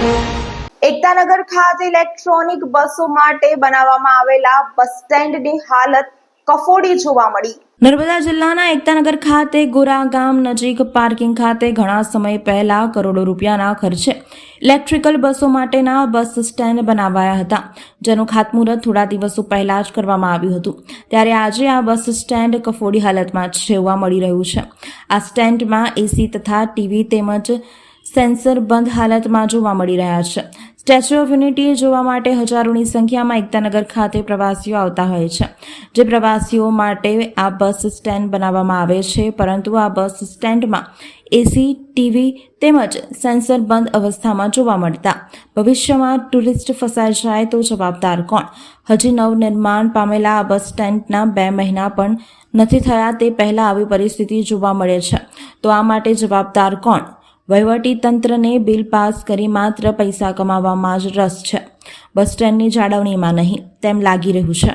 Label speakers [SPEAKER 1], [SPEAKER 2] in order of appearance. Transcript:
[SPEAKER 1] એકતાનગર ખાતે ઇલેક્ટ્રોનિક બસો માટે બનાવવામાં આવેલા બસ સ્ટેન્ડની હાલત કફોડી જોવા મળી. નર્મદા જિલ્લાના એકતાનગર ખાતે ગોરા ગામ નજીક પાર્કિંગ ખાતે ઘણા સમય પહેલા કરોડો રૂપિયાના ખર્ચે ઇલેક્ટ્રિકલ બસો માટેના બસ સ્ટેન્ડ બનાવાયા હતા, જેનું ખાતમુહૂર્ત થોડા દિવસો પહેલા જ કરવામાં આવ્યું હતું. ત્યારે આજે આ બસ સ્ટેન્ડ કફોડી હાલતમાં જોવા મળી રહ્યું છે. આ સ્ટેન્ડમાં એસી તથા ટીવી તેમજ સેન્સર બંધ હાલતમાં જોવા મળી રહ્યા છે. સ્ટેચ્યુ ઓફ યુનિટી જોવા માટે હજારોની સંખ્યામાં એકતાનગર ખાતે પ્રવાસીઓ આવતા હોય છે. જે પ્રવાસીઓ માટે આ બસ સ્ટેન્ડ બનાવવામાં આવે છે, પરંતુ આ બસ સ્ટેન્ડમાં એસી ટીવી તેમજ સેન્સર બંધ અવસ્થામાં જોવા મળતા. ભવિષ્યમાં ટુરિસ્ટ ફસાઈ જાય તો જવાબદાર કોણ? હજી નવનિર્માણ પામેલા આ બસ સ્ટેન્ડના બે મહિના પણ નથી થયા તે પહેલાં આવી પરિસ્થિતિ જોવા મળે છે. તો આ માટે જવાબદાર કોણ? તંત્રને બિલ પાસ કરી માત્ર પૈસા કમાવામાં જ રસ છે. બસ સ્ટેન્ડની જાળવણીમાં નહીં, તેમ લાગી રહ્યું છે.